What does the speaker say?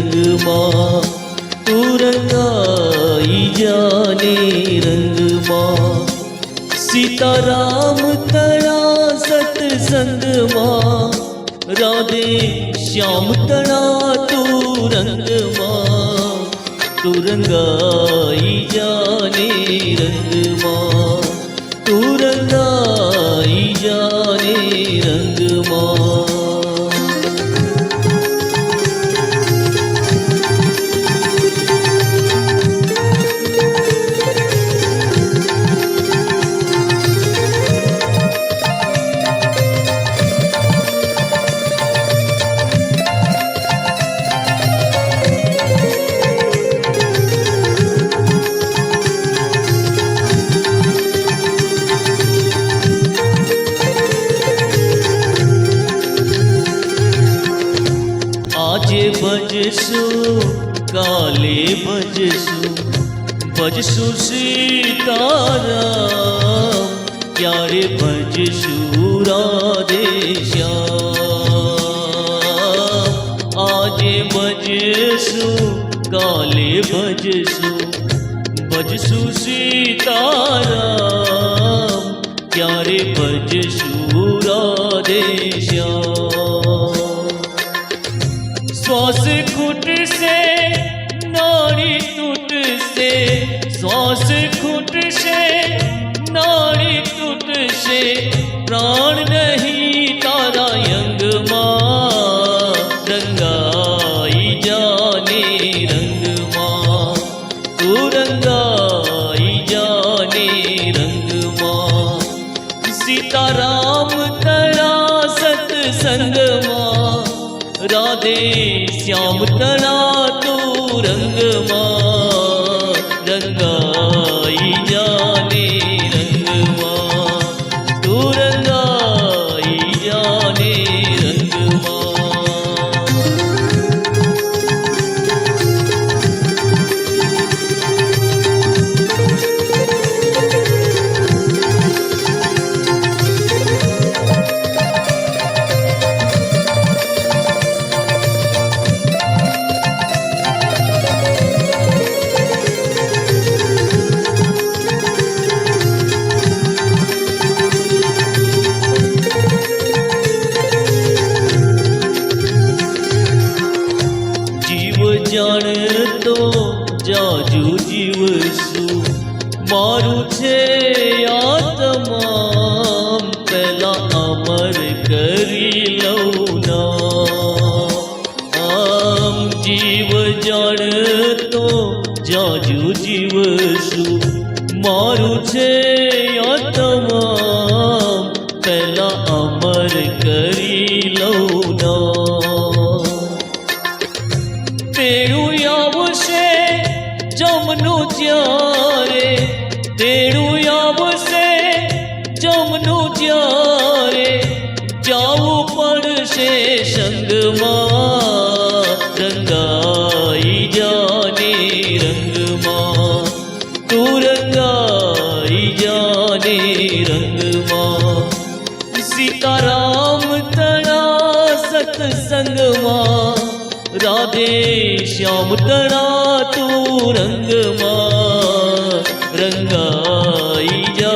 रंगमा तू रंगाई जाने रंग रंगमा। सीताराम तड़ा सतसंग माँ राधे श्याम तड़ा तू रंगमा तू रंगाई जाने रंगमा तू रंगा આજે ભજશું કાલે ભજશું ભજશું સીતારા ક્યારે ભજશું રાધે શ્યા આજે ભજશું કાલે ભજશું ભજશું સીતારા ક્યારે ભજશું રાધે શ્યામ? श्वास खुट से नाड़ी टूट से। श्वास खुट से नाड़ी टूट से। प्राण नहीं तारा यंग माँ, रंगाई जाने रंग माँ। तू रंगाई जाने रंग माँ। सीताराम तड़ा सत्संगમાં રાધે શ્યામ તળા તું રંગમાં જીવશું. મારું છે આત્મા પહેલા અમર કરી લઉં આમ જીવ જાણતો જાજુ જીવશું. મારું છે આત્મા પહેલા અમર કરી લઉં તેડું આવશે જમનું જ્યારે તેડું આવશે જમનું જ્યારે જાવું પડશે સંગમાં, રંગાઈ જાને રંગમાં, તું રંગાઈ જાને રંગમાં. સીતારામ તણા સત્સંગમાં राधे श्याम तड़ा तू रंग माँ रंगाई जा